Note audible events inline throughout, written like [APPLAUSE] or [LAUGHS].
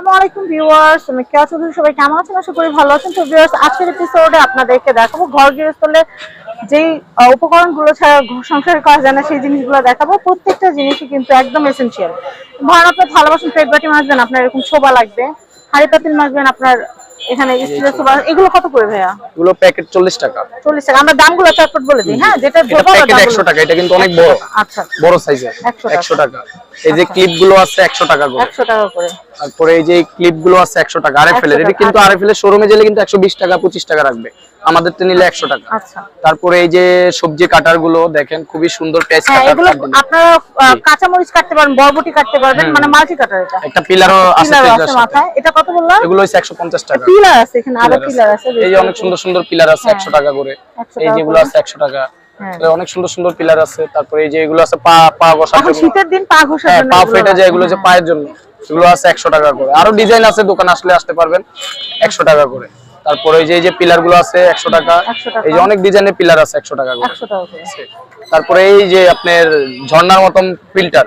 আসসালামু আলাইকুম ছাড়া সংসার করা যায় না, সেই দেখাবো। প্রত্যেকটা জিনিসই কিন্তু একদম এসেনশিয়াল আপনার ভালোবাসেন বাটি আপনার এরকম শোভা লাগবে। হাড়ি পাতিল মাজবেন, আপনার এখানে স্টিলের সোফা এগুলো। কত করে ভাইয়া? এগুলো প্যাকেট চল্লিশ টাকা। চল্লিশ টাকা। আমরা দামগুলো চটপট বলে দিই হ্যাঁ? যেটা এটা ধোপা বা প্যাকেট দামগুলো- একশো টাকা এটা কিন্তু অনেক বড়। আচ্ছা বড় সাইজের 100 টাকা। এই যে আচ্ছা। ক্লিপগুলো আছে একশো টাকা করে। একশো টাকা করে। তারপরে এই যে ক্লিপগুলো আছে একশো টাকা আরএফএল এর এটা কিন্তু। আরএফএল এর শোরুমে গেলে কিন্তু একশো বিশ টাকা পঁচিশ টাকা রাখবে। আমাদের তো নিলে একশো টাকা। আচ্ছা। তারপরে এই যে সবজি কাটারগুলো দেখেন খুবই সুন্দর পেঁয়াজ হ্যাঁ কাটার আপনারা কাঁচামরিচ কাটতে পারবেন বরবটি কাটতে পারবেন মানে মাল্টি কাটার এটা। একটা পিলারও আছে পিলার পেঁয়াজের আছে সাথে। মাথায়। এটা কত বললাম? এগুলো হচ্ছে একশো পঞ্চাশ টাকা। পিলার আছে এখানে আরও পিলার আছে। এই যে অনেক সুন্দর সুন্দর পিলার আছে হ্যাঁ। একশো টাকা করে। এই যেগুলো আছে একশো টাকা। হ্যাঁ। অনেক সুন্দর সুন্দর পিলার আছে। তারপরে এই যে এগুলো আছে পা পা জন্য। শীতের দিন পা ঘষার হ্যাঁ জন্য পা ফেটে যায় এগুলো যে পায়ের জন্য। এগুলো আছে একশো টাকা করে। আরও ডিজাইন আছে দোকান আসলে আসতে পারবেন। একশো টাকা করে। তারপরে এই যে এই যে পিলারগুলো আছে একশো টাকা এই যে অনেক ডিজাইনের পিলার আছে একশো টাকা করে। করে। তারপরে এই যে আপনার ঝর্ণার মতন ফিল্টার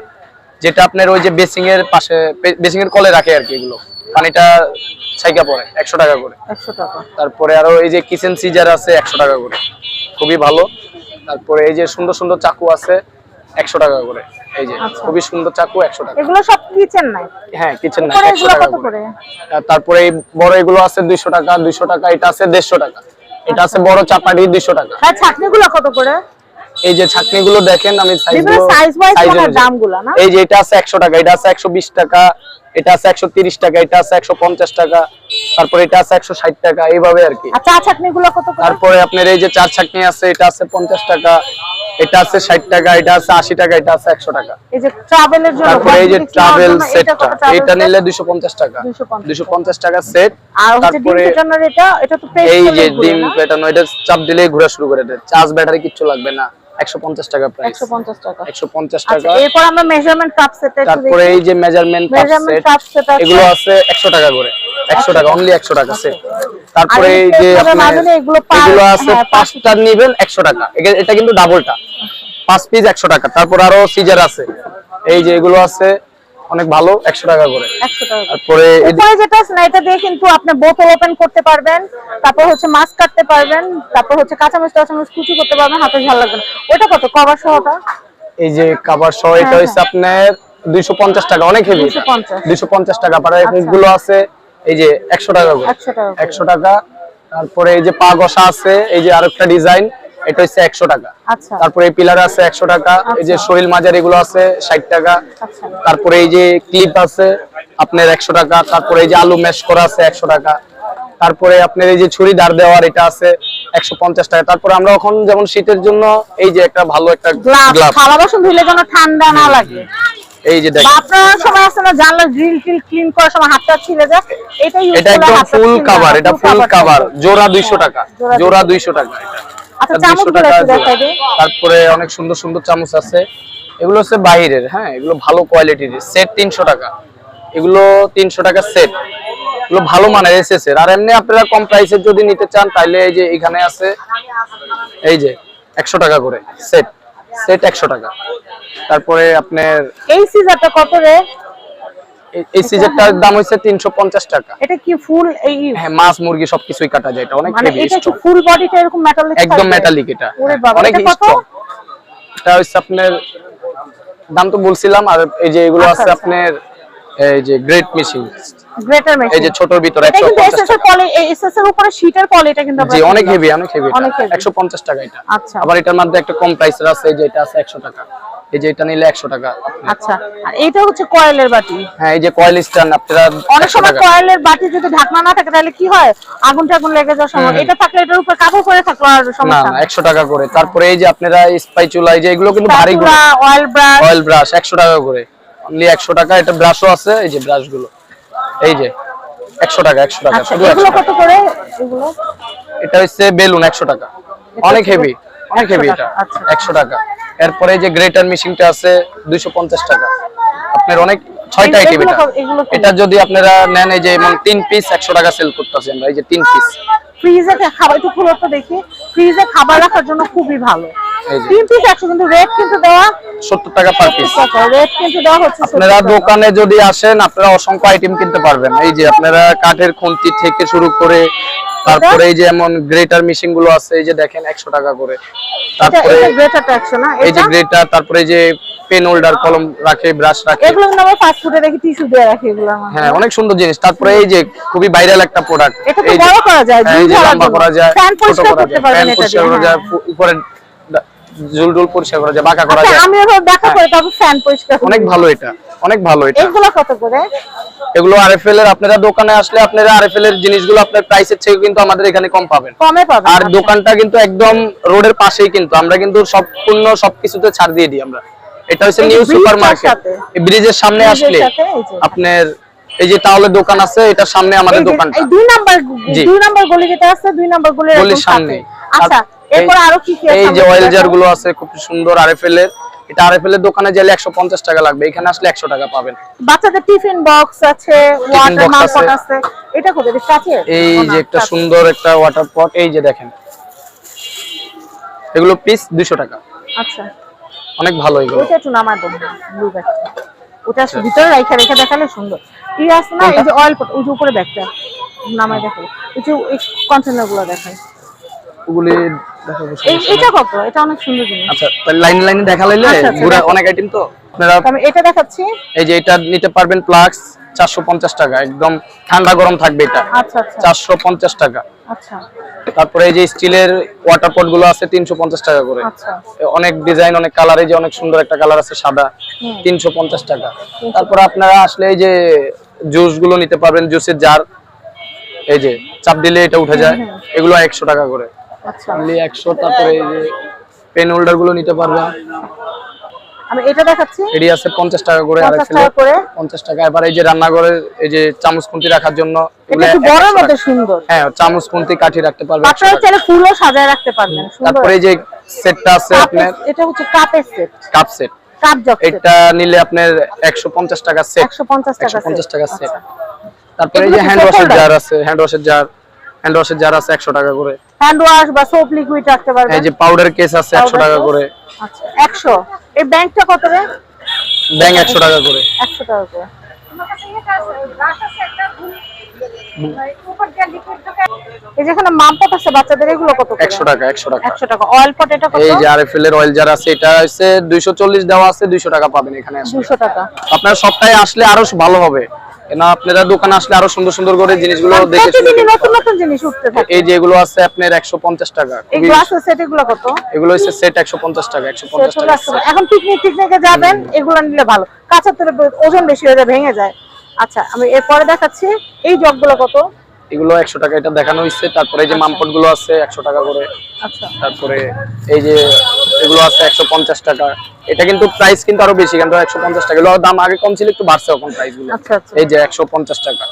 যেটা আপনার ওই যে বেসিং এর পাশে বেসিং এর কলে রাখে আর কি এগুলো। পানিটা ছাইকা পড়ে একশো টাকা করে। একশো টাকা। তারপরে আরও এই যে কিচেন সিজার আছে একশো টাকা করে। খুবই ভালো। তারপরে এই যে সুন্দর সুন্দর চাকু আছে একশো টাকা করে। এই যে আচ্ছা। খুবই সুন্দর চাকু একশো টাকা। এগুলো সব কিচেন নাই? হ্যাঁ কিচেন না পরে একশো টাকা করে। করে? তারপরে এই বড় এগুলো আছে দুইশো টাকা দুইশো টাকা এটা আছে দেড়শো টাকা। এটা আছে বড় চাপাটি দুইশো টাকা। আর ছাকনিগুলো কত করে? এই যে ছাকনি গুলো দেখেন আমি সাইজ মানে দামগুলো না? এই যে এটা আছে একশো টাকা এটা আছে একশো বিশ টাকা এটা আছে একশো তিরিশ টাকা এটা আছে একশো পঞ্চাশ টাকা তারপরে এটা আছে একশো ষাট টাকা এইভাবে আর কি। চা ছাকনিগুলো কত করে? তারপরে আপনার এই যে চার ছাকনি আছে এটা আছে পঞ্চাশ টাকা এটা আছে ষাট টাকা এটা আছে আশি টাকা এটা আছে একশো টাকা। এই যে ট্রাভেলের জন্য তারপরে এই যে ট্রাভেল সেটটা এটা নিলে দুশো পঞ্চাশ টাকা। 250 পঞ্চাশ। টাকা সেট আর তারপরে এটা এটা তো এই যে ডিম? পেটানো এটা চাপ দিলেই ঘোরা শুরু করে দেয়। চার্জ ব্যাটারি কিচ্ছু লাগবে না। একশো পঞ্চাশ টাকা প্রাইস 150 টাকা। একশো পঞ্চাশ আচ্ছা টাকা। এরপর আমরা মেজারমেন্ট কাপ সেট আছে তারপরে এই যে মেজারমেন্ট কাপ সেট এগুলো আছে একশো টাকা করে। একশো টাকা অনলি একশো টাকা সেট তারপরে আর এই যে আপনি এগুলো আছে হ্যাঁ, পাঁচ পাঁচটা নেবেন একশো টাকা। এটা কিন্তু ডাবলটা পাঁচ পিস একশো টাকা। তারপর আরও সিজার আছে। এই যে এগুলো আছে অনেক ভালো একশো টাকা করে। 100 টাকা তারপরে উপরে যেটা আছে না এটা দিয়ে কিন্তু আপনি বোতল ওপেন করতে পারবেন তারপর হচ্ছে মাছ কাটতে পারবেন তারপর হচ্ছে কাঁচামরিচ টাচামরিচ কুচি করতে পারবেন হাতে ঝাল লাগবে না। ওটা কত? কভার সহটা এই যে কাবার সহ এটা হ্যাঁ, হচ্ছে আপনার দুইশো পঞ্চাশ টাকা অনেক হেভি 250 দুইশো পঞ্চাশ টাকা পারে আচ্ছা। গুলো আছে এই যে একশো টাকা করে। 100 টাকা করে। একশো টাকা তারপরে এই যে পা ঘষা আছে এই যে আরেকটা ডিজাইন এটা হচ্ছে একশো টাকা। আচ্ছা। তারপরে এই পিলার আছে একশো টাকা এই যে আচ্ছা। শরীর মাজার এগুলো আছে ষাট টাকা। আচ্ছা। তারপরে এই যে ক্লিপ আছে আপনার একশো টাকা তারপরে এই যে আলু ম্যাশ করা আছে একশো টাকা। তারপরে আপনার এই যে ছুরি দাঁড় দেওয়ার এটা আছে একশো পঞ্চাশ টাকা। তারপরে আমরা এখন যেমন শীতের জন্য এই যে একটা ভালো একটা গ্লাভ গ্লাভ থালা বাসন ধুলে যেন ঠান্ডা না লাগে। এই যে দেখেন। আপনার সময় আছে না জানলা গ্রিল টিল ক্লিন করার সময় হাতটা ছিলে যায় এটা ইউজ এটা একদম ফুল কাভার এটা ফুল কাভার জোড়া দুইশো টাকা জোড়া জোড়া দুইশো টাকা। এটা আচ্ছা এটা 200 চামচগুলো টাকা একটু জোড়া। দেখাই দিই তারপরে অনেক সুন্দর সুন্দর চামচ আছে। এগুলো হচ্ছে বাইরের হ্যাঁ? এগুলো ভালো কোয়ালিটির সেট তিনশো টাকা। এগুলো তিনশো টাকা সেট এগুলো ভালো মানের এসেছে আর এমনি আপনারা কম প্রাইসের যদি নিতে চান তাহলে এই যে এখানে আছে এই যে একশো টাকা করে সেট সেট একশো টাকা। তারপরে আপনার এই সিজারটা কত রে? এই- সিজারটার দাম হচ্ছে তিনশো পঞ্চাশ টাকা। এটা কি ফুল এই হ্যাঁ মাছ মুরগি সবকিছুই কাটা যায় এটা অনেক মানে এটা কি ফুল বডিটা এরকম মেটালিক একদম মেটালিক এটা। অনেক এটা কত? স্ট্রং এটা হচ্ছে আপনার দাম তো বলছিলাম আর এই যে এগুলো আচ্ছা, আছে আচ্ছা। আপনার এই যে গ্রেট মেশিন গ্রেটার মেশিন এই যে ছোটর ভিতরে এটা একশো কিন্তু পঞ্চাশ এসএস এর টাকা। পলি এসএস এর উপরে শীটের পলিটা কিন্তু জি অনেক হেভি অনেক হেভি অনেক heavy। একশো পঞ্চাশ টাকা এটা। আচ্ছা। আবার এটার মধ্যে একটা কম প্রাইসের আছে এই যে এটা আছে একশো টাকা। এই যে এটা নিলে একশো টাকা। আচ্ছা আর এটা হচ্ছে কয়েলের বাটি। হ্যাঁ এই যে কয়েল স্ট্যান্ড আপনারা অনেক সময় কয়েলের বাটি যদি ঢাকনা না থাকে তাহলে কি হয়? আগুন টাগুন লেগে যাওয়ার সময় এটা থাকলে এটার উপর কাপড় পরে থাকল আর সমস্যা না একশো টাকা করে। তারপরে এই যে আপনারা স্পাই চুলা এই যে এগুলো কিন্তু ভারী গুলো। অয়েল ব্রাশ অয়েল ব্রাশ একশো টাকা করে। অনলি একশো টাকা এটা ব্রাশও আছে এই যে ব্রাশগুলো। এই যে একশো টাকা একশো টাকা আচ্ছা শুধু এগুলো কত করে এগুলো? এটা হচ্ছে বেলুন একশো টাকা। অনেক হেভি অনেক হেভি এটা। আচ্ছা। একশো টাকা। এরপরে যে গ্রেটার মেশিনটা আছে দুইশো পঞ্চাশ টাকা। আপনার অনেক ছয়টা আইটেম এটা। যদি আপনারা নেন এই যে এমন তিন পিস একশো টাকা সেল করতেছি আমরা এই যে তিন পিস ফ্রিজে খাবার একটু খুলো তো দেখি। ফ্রিজে খাবার রাখার জন্য খুবই ভালো। তিন পিস একশো কিন্তু রেট কিন্তু দেওয়া সত্তর টাকা পার পিস রেট কিন্তু দেওয়া হচ্ছে আপনারা দোকানে যদি আসেন আপনারা অসংখ্য আইটেম কিনতে পারবেন। এই যে আপনারা কাঠের খুন্তি থেকে শুরু করে তারপরে এই যে এমন গ্রেটার মেশিনগুলো আছে এই যে দেখেন একশো টাকা করে। তারপরে গ্রেটারটা একশো না? এই যে গ্রেটার তারপরে যে পেন হোল্ডার কলম রাখে ব্রাশ রাখে। এগুলো কিন্তু আমরা ফাস্ট ফুডে দেখি টিস্যু দিয়ে রাখি এগুলো আমার। হ্যাঁ অনেক সুন্দর জিনিস। তারপরে এই যে খুবই ভাইরাল একটা প্রোডাক্ট এটা তো বড় করা যায়, এই যে লম্বা করা যায় পরিষ্কার করা করতে যায় পারবেন এটা পরিষ্কার করা যায় হ্যাঁ। উপরে জুল টুল পরিষ্কার করা যায় বাঁকা করা আচ্ছা যায়। আমি এবার দেখা করে তবে ফ্যান পরিষ্কার অনেক ভালো এটা অনেক ভালো এটা। এগুলো কত করে? এগুলো আরএফএল এর আপনারা দোকানে আসলে আপনারা আরএফএল এর জিনিসগুলো আপনার প্রাইসের থেকে কিন্তু আমাদের এখানে কম পাবেন। কমে পাবেন আর আচ্ছা। দোকানটা কিন্তু একদম রোডের পাশেই কিন্তু আমরা কিন্তু সম্পূর্ণ সবকিছুতে ছাড় দিয়ে দিই আমরা। এটা হচ্ছে নিউ ব্রিজটার সুপার মার্কেট এই ব্রিজের সামনে আসলে। আপনার এই যে তাহলে দোকান আছে এটার সামনে আমাদের দোকানটা। এই দুই নাম্বার দুই নাম্বার গলি যেটা আছে দুই নাম্বার গলির সামনে। আচ্ছা এরপর আরও কি কি আছে এই যে অয়েল জারগুলো আছে খুব সুন্দর আরএফএল এর এটা আরএফএল এর দোকানে গেলে একশো পঞ্চাশ টাকা লাগবে এখানে আসলে একশো টাকা পাবেন। বাচ্চাদের টিফিন বক্স আছে ওয়াটার মালপট আছে। এটা কোথায়? বেশ কাছে? এই যে একটা সুন্দর একটা ওয়াটার পট এই যে দেখেন। এগুলো পিস দুইশো টাকা। আচ্ছা। অনেক ভালো এগুলো। ওইটা একটু নামায় দেবো। ব্লু ব্যাগটা ওটা ভিতরে রেখে রেখে দেখালে সুন্দর। ই আছে না এই যে অয়েল পট ওই যে উপরে ব্যাগটা নামায় দেখাবো ওই যে কন্টেনারগুলো দেখাই। ওগুলি এই এটা কত? এটা অনেক সুন্দর জিনিস। আচ্ছা তাহলে লাইন লাইনে দেখা লাইলে আচ্ছা, আচ্ছা, ঘুরে দেখো। অনেক আইটেম তো। আপনারা আমি এটা দেখাচ্ছি। এই যে এটা নিতে পারবেন প্লাক্স চারশো পঞ্চাশ টাকা একদম ঠান্ডা গরম থাকবে এটা। আচ্ছা আচ্ছা। চারশো পঞ্চাশ টাকা। আচ্ছা। তারপরে এই যে স্টিলের ওয়াটার পটগুলো আছে তিনশো পঞ্চাশ টাকা করে। আচ্ছা। অনেক ডিজাইন অনেক কালার এই যে অনেক সুন্দর একটা কালার আছে সাদা হুম। তিনশো পঞ্চাশ টাকা। তারপরে আপনারা আসলে এই যে জুসগুলো নিতে পারবেন জুসের জার এই যে চাপ দিলে এটা উঠে যায়। এগুলো একশো টাকা করে। অনলি একশো তারপরে এই যে পেন হোল্ডারগুলো নিতে পারবেন আমি এটা দেখাচ্ছি। এডি আছে পঞ্চাশ টাকা করে আর 50 টাকা করে। পঞ্চাশ টাকা। এবার এই যে রান্নাঘরের এই যে চামচ খুন্তি রাখার জন্য এটা একটু বড় 100 সুন্দর। হ্যাঁ চামচ খুন্তি কাঠি রাখতে পারবে 100 আপনারা চাইলে ফুলও সাজায় রাখতে পারবেন সুন্দর। তারপরে যে সেটটা আছে আপনার এটা হচ্ছে কাপের set. Cup set. Cup jug এটা নিলে আপনার একশো পঞ্চাশ টাকা সেট। টাকা টাকা আচ্ছা। তারপরে এই যে হ্যান্ড ওয়াশের জার আছে হ্যান্ড ওয়াশের জার হ্যান্ড ওয়াশের জার আছে একশো টাকা করে। হ্যান্ড ওয়াশ বা সোপ লিকুইড রাখতে পারবেন। এই যে পাউডার কেস আছে একশো টাকা করে। আচ্ছা একশো। এই ব্যাংকটা কত রে? ব্যাং একশো টাকা করে। একশো টাকা করে। এই যেখানে মামপট আছে বাচ্চাদের? এগুলো কত করে? একশো টাকা একশো টাকা। একশো টাকা। অয়েল পট এটা কত? এই যে আরএফএল এর অয়েল জার আছে এটা হচ্ছে দুইশো চল্লিশ দেওয়া আছে দুইশো টাকা পাবেন এখানে টাকা। আপনার সপ্তাহে আসলে আরও ভালো হবে। আপনারা দোকানে আসলে আরও সুন্দর সুন্দর করে জিনিসগুলো দেখে নতুন নতুন জিনিস উঠতে থাকে। এই যে এগুলো আছে আপনার একশো পঞ্চাশ টাকা। এই খুবই- সেট এগুলো কত? এগুলো হচ্ছে সেট একশো পঞ্চাশ টাকা একশো পঞ্চাশ সেট টাকা। এখন পিকনিক টিকনিকে যাবেন এগুলো নিলে ভালো। কাঁচা ওজন বেশি হয়ে যায় ভেঙে যায়। আচ্ছা আমি এরপরে দেখাচ্ছি এই জগগুলো কত? এগুলো একশো টাকা এটা দেখানো হচ্ছে তারপরে এই যে মামপটগুলো আছে একশো টাকা করে। আচ্ছা। তারপরে এই যে এগুলো আছে একশো পঞ্চাশ টাকা। এটা কিন্তু প্রাইস কিন্তু আরও বেশি কিন্তু একশো পঞ্চাশ টাকা। এগুলোর দাম আগে কম ছিল একটু বাড়ছে এখন প্রাইসগুলো। আচ্ছা, আচ্ছা। এই যে একশো পঞ্চাশ টাকা।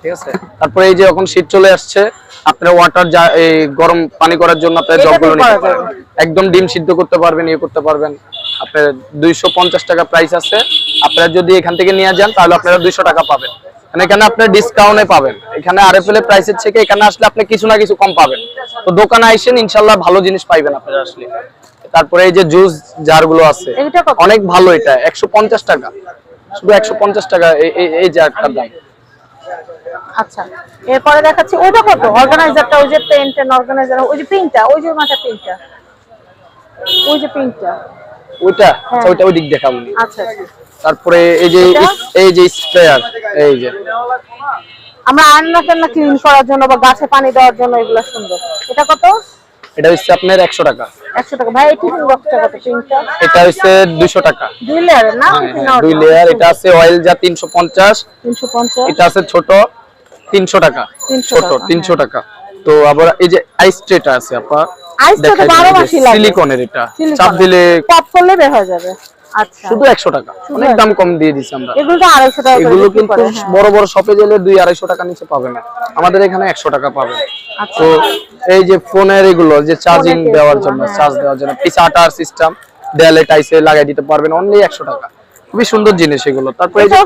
ঠিক আছে? [LAUGHS] তারপরে এই যে এখন শীত চলে আসছে আপনার ওয়াটার যা এই গরম পানি করার জন্য আপনার জগগুলো নিতে পারবেন। একদম ডিম সিদ্ধ করতে পারবেন ইয়ে করতে পারবেন। আপনার দুইশো পঞ্চাশ টাকা প্রাইস আছে। আপনারা যদি এখান থেকে নিয়ে যান তাহলে আপনারা দুইশো টাকা পাবেন। মানে এখানে আপনার ডিসকাউন্টে পাবেন। এখানে আরএফএল এর প্রাইসের থেকে এখানে আসলে আপনি কিছু না কিছু কম পাবেন। তো দোকানে আইসেন ইনশাল্লাহ ভালো জিনিস পাইবেন আপনারা আসলে। তারপরে এই যে জুস জারগুলো আছে অনেক ভালো এটা একশো টাকা। শুধু একশো টাকা এই- জারটার দাম। আচ্ছা এরপরে দেখাচ্ছি ওইটা কত? অর্গানাইজারটা ওই যে পেন্ট অর্গানাইজার ওই যে ওই যে মাথা ওই যে ওইটা? হ্যাঁ। আচ্ছা ওইটা ওই দিক দেখাবো আচ্ছা আচ্ছা। তারপরে এই যে এই যে স্প্রেয়ার এই যে। আমরা আন্না টান্না ক্লিন করার জন্য বা গাছে পানি দেওয়ার জন্য এগুলো সুন্দর। এটা কত? এটা হচ্ছে আপনার একশো টাকা। একশো টাকা। ভাই কত? পিনটা এটা হচ্ছে দুইশো টাকা। দুই লেয়ারের না? হ্যাঁ, হ্যাঁ, দুই লেয়ার এটা আছে অয়েল যা তিনশো পঞ্চাশ। তিনশো পঞ্চাশ। এটা আছে ছোট তিনশো টাকা। 300 ছোট টাকা, তিনশো টাকা। তো আবার এই যে আইস ট্রেটা আছে আপা আইস দেখাই বারো মাসই লাগে। সিলিকনের এটা। চাপ দিলে পপ করলে বের হয়ে যাবে। শুধু একশো টাকা। অনেক দাম কম দিয়ে দিচ্ছি আমরা। এগুলো কিন্তু হ্যাঁ। বড় বড় শপে গেলে দুই আড়াইশো টাকা নিচে পাবে না আমাদের এখানে একশো টাকা পাবে আচ্ছা। তো এই যে ফোনের এগুলো যে চার্জিং দেওয়ার জন্য হ্যাঁ। চার্জ দেওয়ার জন্য সিস্টেম দেয়ালে টাইসে লাগাই দিতে পারবেন অনলি একশো টাকা। খুবই সুন্দর জিনিস এগুলো। তারপরে এই যে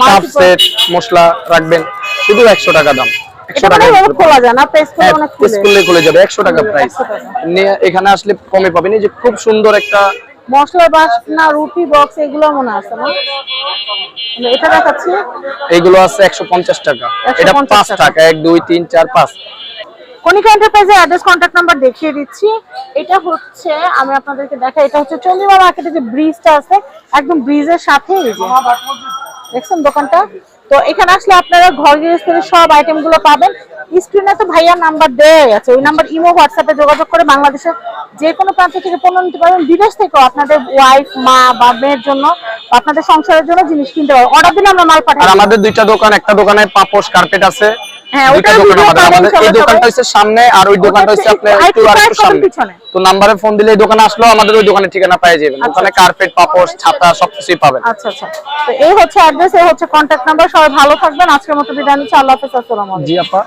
কাপ সেট মশলা রাখবেন শুধু একশো টাকা দাম। মানে খোলা হ্যাঁ খুলে। যাবে একশো টাকা প্রাইস 100 এখানে আসলে কমে পাবেন। এই যে খুব সুন্দর একটা মশলা বাসনা রুটি বক্স এগুলো মনে আছে না? মানে এটা দেখাচ্ছি। এইগুলো আছে একশো পঞ্চাশ টাকা। এটা পাঁচ টাকা। টাকা এক দুই তিন চার পাঁচ। কনিকা এন্টারপ্রাইজের অ্যাড্রেস কন্ট্যাক্ট নাম্বার দেখিয়ে দিচ্ছি। এটা হচ্ছে আমি আপনাদেরকে দেখাই এটা হচ্ছে চন্দ্রিমা মার্কেটে যে ব্রিজটা আছে একদম ব্রিজের সাথে এই যে। দেখছেন দোকানটা? তো এখানে আসলে আপনারা ঘর গৃহস্থের সব আইটেমগুলো পাবেন। স্ক্রিনে তো ভাইয়ার নাম্বার দেওয়াই আছে। ওই নাম্বার ইমো হোয়াটসঅ্যাপে যোগাযোগ করে বাংলাদেশের যে কোনো প্রান্ত থেকে পণ্য নিতে পারবেন। বিদেশ থেকেও আপনাদের ওয়াইফ মা বা মেয়ের জন্য আপনাদের সংসারের জন্য জিনিস কিনতে পারবেন। অর্ডার দিলে আমরা মাল পাঠাই আমাদের দুইটা দোকান একটা দোকানে পাপোশ কার্পেট আছে। ঠিকানা যাবেন। ওখানে। কার্পেট পাপোশ ছাতা সবকিছুই পাবেন। আচ্ছা আচ্ছা। এই হচ্ছে অ্যাড্রেস এই হচ্ছে কন্ট্যাক্ট নাম্বার সবাই ভালো থাকবেন। আজকের মতো বিদায় নিচ্ছি। আল্লাহ হাফেজ। আসসালামু জি আপা।